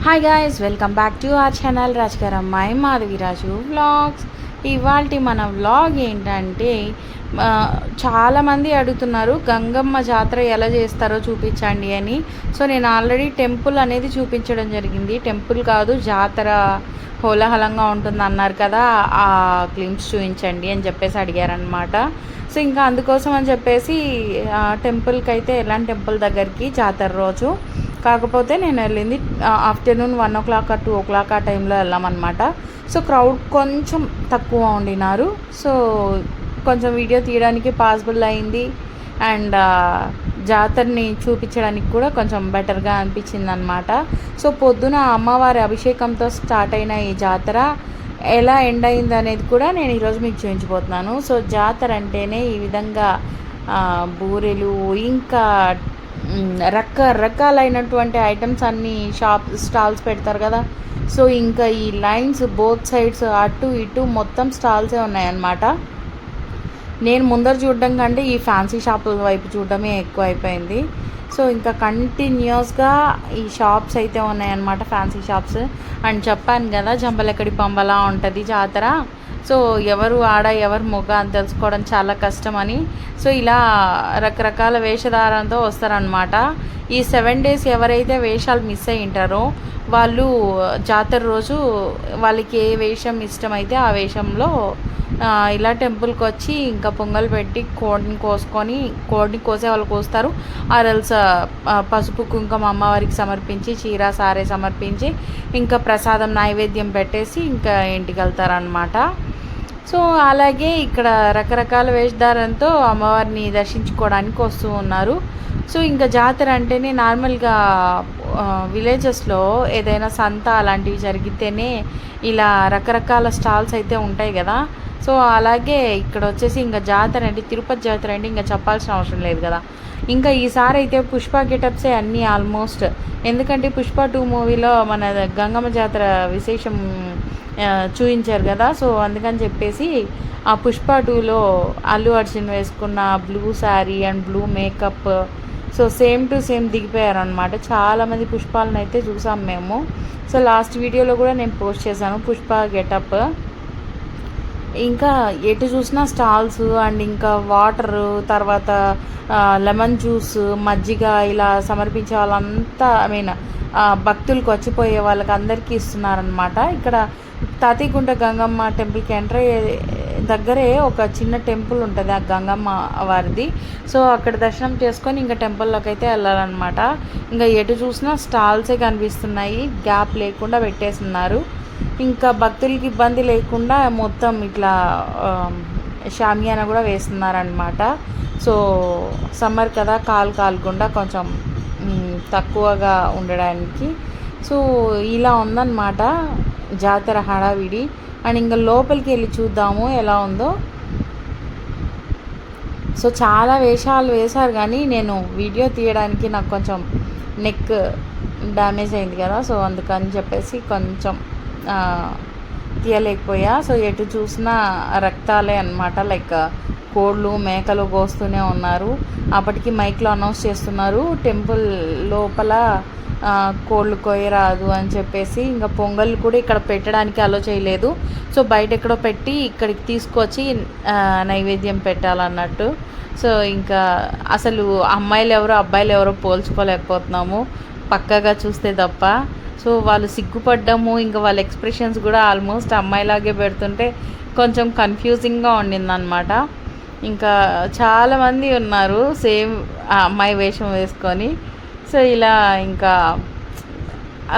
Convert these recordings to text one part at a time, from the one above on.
Hi guys welcome back to our channel రాజకర్ అమ్మాయి Madhaviraju vlogs ఇవాళ మన వ్లాగ్ ఏంటంటే చాలామంది అడుగుతున్నారు గంగమ్మ జాతర ఎలా చేస్తారో చూపించండి అని. సో నేను ఆల్రెడీ టెంపుల్ అనేది చూపించడం జరిగింది. టెంపుల్ కాదు జాతర హోలాహలంగా ఉంటుంది అన్నారు కదా ఆ క్లిమ్స్ చూపించండి అని చెప్పేసి అడిగారనమాట సో ఇంకా అందుకోసం అని చెప్పేసి టెంపుల్కి అయితే ఎలాంటి టెంపుల్ దగ్గరికి జాతర రోజు. కాకపోతే నేను వెళ్ళింది afternoon one o'clock two o'clock ఆ టైంలో వెళ్ళామన్నమాట. సో క్రౌడ్ కొంచెం తక్కువ ఉండినారు. సో కొంచెం వీడియో తీయడానికి పాసిబుల్ అయింది. అండ్ జాతరని చూపించడానికి కూడా కొంచెం బెటర్గా అనిపించింది అనమాట సో పొద్దున అమ్మవారి అభిషేకంతో స్టార్ట్ అయిన ఈ జాతర ఎలా ఎండ్ అయింది అనేది కూడా నేను ఈరోజు మీకు చూపించబోతున్నాను. సో జాతర అంటేనే ఈ విధంగా బూరెలు ఇంకా రకరకాలైనటువంటి ఐటమ్స్ అన్నీ షాప్ స్టాల్స్ పెడతారు కదా. సో ఇంకా ఈ లైన్స్ బోత్ సైడ్స్ అటు ఇటు మొత్తం స్టాల్సే ఉన్నాయన్నమాట. నేను ముందర చూడడం కంటే ఈ ఫ్యాన్సీ షాపుల వైపు చూడడమే ఎక్కువ అయిపోయింది సో ఇంకా కంటిన్యూస్గా ఈ షాప్స్ అయితే ఉన్నాయన్నమాట ఫ్యాన్సీ షాప్స్. అండ్ చెప్పాను కదా జంబలెక్కడి పంబలా ఉంటుంది జాతర. సో ఎవరు ఆడ ఎవరు మొగ అని తెలుసుకోవడం చాలా కష్టమని. సో ఇలా రకరకాల వేషధారంతో వస్తారనమాట ఈ సెవెన్ డేస్ ఎవరైతే వేషాలు మిస్ అయి ఉంటారో వాళ్ళు జాతర రోజు వాళ్ళకి ఏ వేషం ఇష్టమైతే ఆ వేషంలో ఇలా టెంపుల్కి వచ్చి ఇంకా పొంగల్ పెట్టి కోడిని కోసుకొని కోడిని కోసే వాళ్ళు కోస్తారు. ఆరల్స్ పసుపు కుంకుమ అమ్మవారికి సమర్పించి చీర సారే సమర్పించి ఇంకా ప్రసాదం నైవేద్యం పెట్టేసి ఇంకా ఇంటికి వెళ్తారనమాట సో అలాగే ఇక్కడ రకరకాల వేషధారంతో అమ్మవారిని దర్శించుకోవడానికి వస్తూ ఉన్నారు. సో ఇంకా జాతర అంటేనే నార్మల్గా విలేజెస్లో ఏదైనా సంత అలాంటివి జరిగితేనే ఇలా రకరకాల స్టాల్స్ అయితే ఉంటాయి కదా. సో అలాగే ఇక్కడ వచ్చేసి ఇంకా జాతర అంటే తిరుపతి జాతర అంటే ఇంకా చెప్పాల్సిన అవసరం లేదు కదా. ఇంకా ఈసారి అయితే పుష్ప గెటప్సే అన్నీ ఆల్మోస్ట్. ఎందుకంటే పుష్ప టూ మూవీలో మన గంగమ్మ జాతర విశేషం చూపించారు కదా. సో అందుకని చెప్పేసి ఆ పుష్ప టూలో అల్లు అర్జున్ వేసుకున్న blue sari and blue makeup so same to same దిగిపోయారు అనమాట చాలామంది పుష్పాలను అయితే చూసాం మేము. సో లాస్ట్ వీడియోలో కూడా నేను పోస్ట్ చేశాను పుష్ప గెటప్. ఇంకా ఎటు చూసినా స్టాల్స్ అండ్ ఇంకా వాటర్ తర్వాత లెమన్ జ్యూస్ మజ్జిగ ఇలా సమర్పించే వాళ్ళంతా ఐ మీన్ భక్తులకు వచ్చిపోయే వాళ్ళకి అందరికీ ఇస్తున్నారనమాట ఇక్కడ తాతీగుంట గంగమ్మ టెంపుల్కి ఎంటర్ అయ్యే దగ్గరే ఒక చిన్న టెంపుల్ ఉంటుంది ఆ గంగమ్మ వారిది. సో అక్కడ దర్శనం చేసుకొని ఇంకా టెంపుల్లోకి అయితే వెళ్ళాలన్నమాట. ఇంకా ఎటు చూసినా స్టాల్సే కనిపిస్తున్నాయి. గ్యాప్ లేకుండా పెట్టేస్తున్నారు. ఇంకా భక్తులకి ఇబ్బంది లేకుండా మొత్తం ఇట్లా షామియానా కూడా వేస్తున్నారనమాట సో సమ్మర్ కదా కాలు కాలకుండా కొంచెం తక్కువగా ఉండడానికి. సో ఇలా ఉందన్నమాట జాతర హడావిడి. అండ్ ఇంకా లోపలికి వెళ్ళి చూద్దాము ఎలా ఉందో. సో చాలా వేషాలు వేశారు కానీ నేను వీడియో తీయడానికి నాకు కొంచెం నెక్ డ్యామేజ్ అయింది కదా సో అందుకని చెప్పేసి కొంచెం తీయలేకపోయా. సో ఎటు చూసినా రక్తాలే అనమాట లైక్ కోళ్ళు మేకలు కోస్తూనే ఉన్నారు. అప్పటికి మైక్లో అనౌన్స్ చేస్తున్నారు. టెంపుల్ లోపల కోళ్ళు కోయరాదు అని చెప్పేసి ఇంకా పొంగల్ కూడా ఇక్కడ పెట్టడానికి అలో చేయలేదు. సో బయట ఎక్కడో పెట్టి ఇక్కడికి తీసుకొచ్చి నైవేద్యం పెట్టాలన్నట్టు. సో ఇంకా అసలు అమ్మాయిలు ఎవరో అబ్బాయిలు ఎవరో పోల్చుకోలేకపోతున్నాము. పక్కగా చూస్తే తప్ప. సో వాళ్ళు సిగ్గుపడ్డము ఇంకా వాళ్ళ ఎక్స్ప్రెషన్స్ కూడా ఆల్మోస్ట్ అమ్మాయిలాగే పెడుతుంటే కొంచెం కన్ఫ్యూజింగ్గా ఉండిందనమాట ఇంకా చాలామంది ఉన్నారు సేమ్ ఆ అమ్మాయి వేషం వేసుకొని. సో ఇలా ఇంకా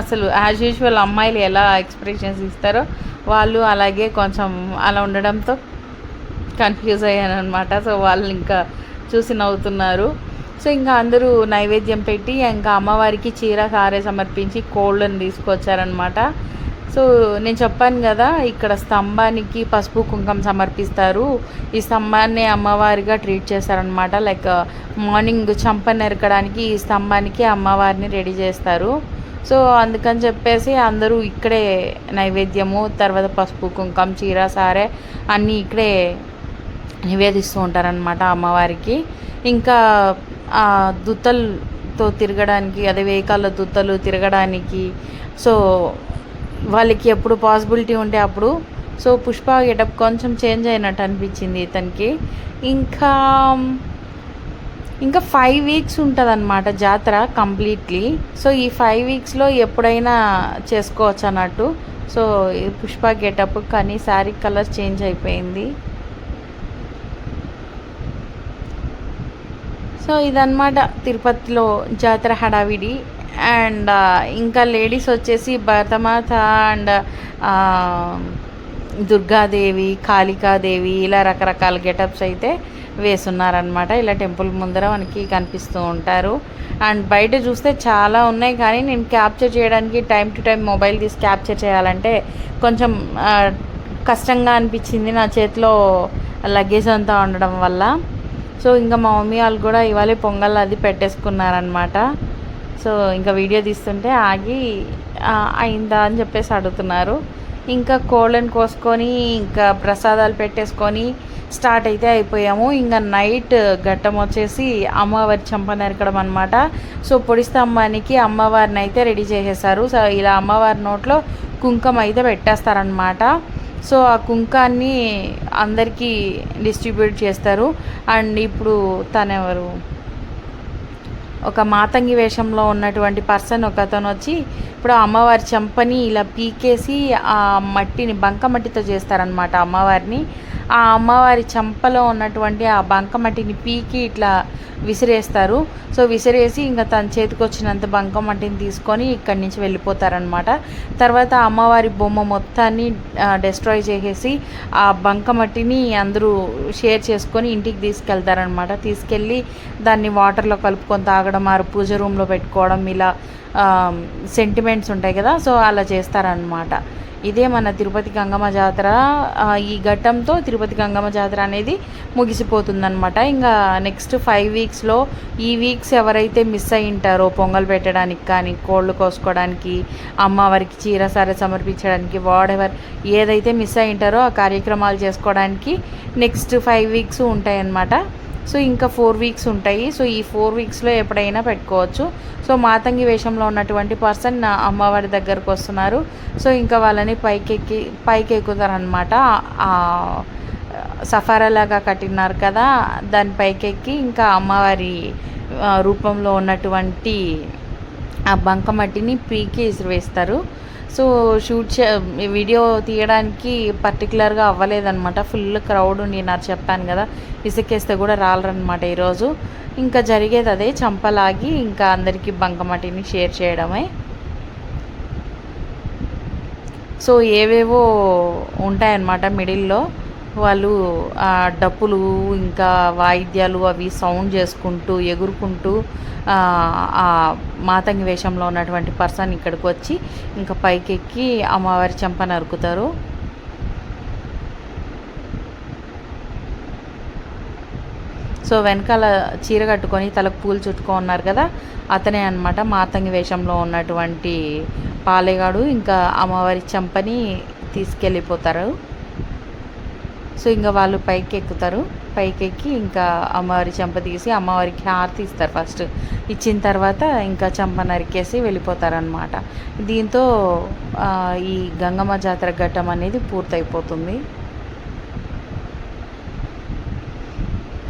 అసలు యాజ్ యూజువల్ అమ్మాయిలు ఎలా ఎక్స్ప్రెషన్స్ ఇస్తారో వాళ్ళు అలాగే కొంచెం అలా ఉండడంతో కన్ఫ్యూజ్ అయ్యాను అనమాట సో వాళ్ళు ఇంకా చూసి నవ్వుతున్నారు. సో ఇంకా అందరూ నైవేద్యం పెట్టి ఇంకా అమ్మవారికి చీర సారే సమర్పించి కోళ్ళని తీసుకొచ్చారనమాట సో నేను చెప్పాను కదా ఇక్కడ స్తంభానికి పసుపు కుంకం సమర్పిస్తారు. ఈ స్తంభాన్ని అమ్మవారిగా ట్రీట్ చేస్తారనమాట లైక్ మార్నింగ్ చంప నెరకడానికి ఈ స్తంభానికి అమ్మవారిని రెడీ చేస్తారు. సో అందుకని చెప్పేసి అందరూ ఇక్కడే నైవేద్యము తర్వాత పసుపు కుంకం చీర సారే అన్నీ ఇక్కడే నివేదిస్తూ ఉంటారనమాట అమ్మవారికి. ఇంకా ఆ దుత్తలతో తిరగడానికి అదే వేకాల దుత్తలు తిరగడానికి. సో వాళ్ళకి ఎప్పుడు పాసిబిలిటీ ఉంటే అప్పుడు. సో పుష్ప గెటప్ కొంచెం చేంజ్ అయినట్టు అనిపించింది ఇతనికి. ఇంకా ఇంకా ఫైవ్ వీక్స్ ఉంటుంది అనమాట జాతర కంప్లీట్లీ. సో ఈ ఫైవ్ వీక్స్లో ఎప్పుడైనా చేసుకోవచ్చు అన్నట్టు సో పుష్ప గెటప్ కానీ శారీ కలర్ చేంజ్ అయిపోయింది. సో ఇదన్నమాట తిరుపతిలో జాతర హడావిడి. అండ్ ఇంకా లేడీస్ వచ్చేసి భరతమాత అండ్ దుర్గాదేవి కాళికాదేవి ఇలా రకరకాల గెటప్స్ అయితే వేసున్నారనమాట ఇలా టెంపుల్ ముందర మనకి కనిపిస్తూ ఉంటారు. అండ్ బయట చూస్తే చాలా ఉన్నాయి కానీ నేను క్యాప్చర్ చేయడానికి టైం టు టైం మొబైల్ తీసి క్యాప్చర్ చేయాలంటే కొంచెం కష్టంగా అనిపించింది నా చేతిలో లగేజ్ అంతా ఉండడం వల్ల. సో ఇంకా మా మమ్మీ వాళ్ళు కూడా ఇవాళ పొంగల్ అది పెట్టేసుకున్నారనమాట సో ఇంకా వీడియో తీస్తుంటే ఆగి అయిందా అని చెప్పేసి అడుగుతున్నారు. ఇంకా కోళ్ళని కోసుకొని ఇంకా ప్రసాదాలు పెట్టేసుకొని స్టార్ట్ అయితే అయిపోయాము. ఇంకా నైట్ ఘట్టం వచ్చేసి అమ్మవారి చంప నరకడం అనమాట సో పొడి స్తంభానికి అమ్మవారిని అయితే రెడీ చేసేసారు. సో ఇలా అమ్మవారి నోట్లో కుంకం అయితే పెట్టేస్తారనమాట సో ఆ కుంకాన్ని అందరికీ డిస్ట్రిబ్యూట్ చేస్తారు. అండ్ ఇప్పుడు తనెవరు? ఒక మాతంగి వేషంలో ఉన్నటువంటి పర్సన్ ఒక అతను వచ్చి ఇప్పుడు అమ్మవారి చెంపని ఇలా పీకేసి ఆ మట్టిని బంక మట్టితో చేస్తారనమాట అమ్మవారిని. ఆ అమ్మవారి చెంపలో ఉన్నటువంటి ఆ బంకమట్టిని పీకి ఇట్లా విసిరేస్తారు. సో విసిరేసి ఇంకా తన చేతికి వచ్చినంత బంకమట్టిని తీసుకొని ఇక్కడి నుంచి వెళ్ళిపోతారనమాట తర్వాత అమ్మవారి బొమ్మ మొత్తాన్ని డెస్ట్రాయ్ చేసేసి ఆ బంకమట్టిని అందరూ షేర్ చేసుకొని ఇంటికి తీసుకెళ్తారనమాట తీసుకెళ్ళి దాన్ని వాటర్లో కలుపుకొని తాగడం ఆరు పూజ రూమ్లో పెట్టుకోవడం ఇలా సెంటిమెంట్స్ ఉంటాయి కదా. సో అలా చేస్తారనమాట ఇదే మన తిరుపతి గంగమ్మ జాతర. ఈ ఘట్టంతో తిరుపతి గంగమ్మ జాతర అనేది ముగిసిపోతుందనమాట ఇంకా నెక్స్ట్ ఫైవ్ వీక్స్లో ఈ వీక్స్ ఎవరైతే మిస్ అయి ఉంటారో పొంగల్ పెట్టడానికి కానీ కోళ్ళు కోసుకోవడానికి అమ్మవారికి చీర సరే సమర్పించడానికి వాడెవర్ ఏదైతే మిస్ అయి ఉంటారో ఆ కార్యక్రమాలు చేసుకోవడానికి నెక్స్ట్ ఫైవ్ వీక్స్ ఉంటాయన్నమాట. సో ఇంకా ఫోర్ వీక్స్ ఉంటాయి. సో ఈ ఫోర్ వీక్స్లో ఎప్పుడైనా పెట్టుకోవచ్చు. సో మాతంగి వేషంలో ఉన్నటువంటి పర్సన్ నా అమ్మవారి దగ్గరకు వస్తున్నారు. సో ఇంకా వాళ్ళని పైకెక్కి పైకి ఎక్కుతారనమాట సఫారాలాగా కట్టినారు కదా దాని పైకెక్కి ఇంకా అమ్మవారి రూపంలో ఉన్నటువంటి ఆ బంకమట్టిని పీకి ఇసిరివేస్తారు సో షూట్ చే వీడియో తీయడానికి పర్టికులర్గా అవ్వలేదన్నమాట. ఫుల్ క్రౌడ్ ఉండినారు చెప్పాను కదా. ఇసుకేస్తే కూడా రాలరనమాట ఈరోజు. ఇంకా జరిగేది అదే. చంపలాగి ఇంకా అందరికీ బంకమట్టిని షేర్ చేయడమే. సో ఏవేవో ఉంటాయన్నమాట మిడిల్లో. వాళ్ళు డప్పులు ఇంకా వాయిద్యాలు అవి సౌండ్ చేసుకుంటూ ఎగురుకుంటూ ఆ మాతంగి వేషంలో ఉన్నటువంటి పర్సన్ ఇక్కడికి వచ్చి ఇంకా పైకెక్కి అమ్మవారి చెంప నరుకుతారు. సో వెనకాల చీర కట్టుకొని తలకు పూలు చుట్టుకో ఉన్నారు కదా అతనే అనమాట మాతంగి వేషంలో ఉన్నటువంటి పాలేగాడు. ఇంకా అమ్మవారి చెంపని తీసుకెళ్ళిపోతారు. సో ఇంకా వాళ్ళు పైకి ఎక్కుతారు పైకి ఎక్కి ఇంకా అమ్మవారి చెంప తీసి అమ్మవారికి హారతి ఇస్తారు ఫస్ట్. ఇచ్చిన తర్వాత ఇంకా చెంప నరికేసి వెళ్ళిపోతారనమాట దీంతో ఈ గంగమ్మ జాతర ఘట్టం అనేది పూర్తయిపోతుంది.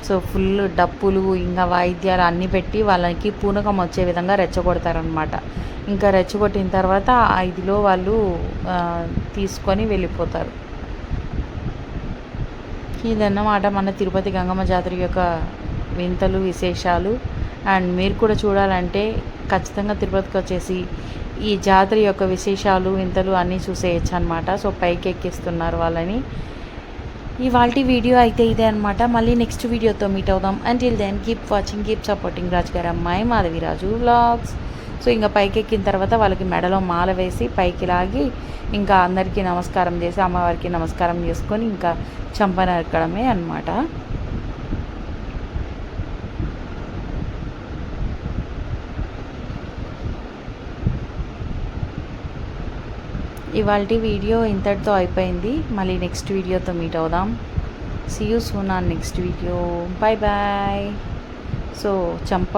సో ఫుల్ డప్పులు ఇంకా వాయిద్యాలు అన్నీ పెట్టి వాళ్ళకి పూనకం వచ్చే విధంగా రెచ్చగొడతారనమాట ఇంకా రెచ్చగొట్టిన తర్వాత ఇదిలో వాళ్ళు తీసుకొని వెళ్ళిపోతారు. ఇదన్నమాట మన తిరుపతి గంగమ్మ జాతర యొక్క వింతలు విశేషాలు. అండ్ మీరు కూడా చూడాలంటే ఖచ్చితంగా తిరుపతికి వచ్చేసి ఈ జాతర యొక్క విశేషాలు వింతలు అన్నీ చూసేయచ్చు అనమాట సో పైకి ఎక్కిస్తున్నారు వాళ్ళని. ఇవాళ వీడియో అయితే ఇదే అనమాట మళ్ళీ నెక్స్ట్ వీడియోతో మీట్ అవుదాం. Until then keep watching keep supporting Raju garu అమ్మాయి మాధవిరాజు వ్లాగ్స్ సో ఇంకా పైకి ఎక్కిన తర్వాత వాళ్ళకి మెడలో మాల వేసి పైకి లాగి ఇంకా అందరికీ నమస్కారం చేసి అమ్మవారికి నమస్కారం చేసుకొని ఇంకా చంప నరకడమే అనమాట ఇవాళ వీడియో ఇంతటితో అయిపోయింది. మళ్ళీ నెక్స్ట్ వీడియోతో మీట్ అవుదాం. See you soon on next video bye bye so చంప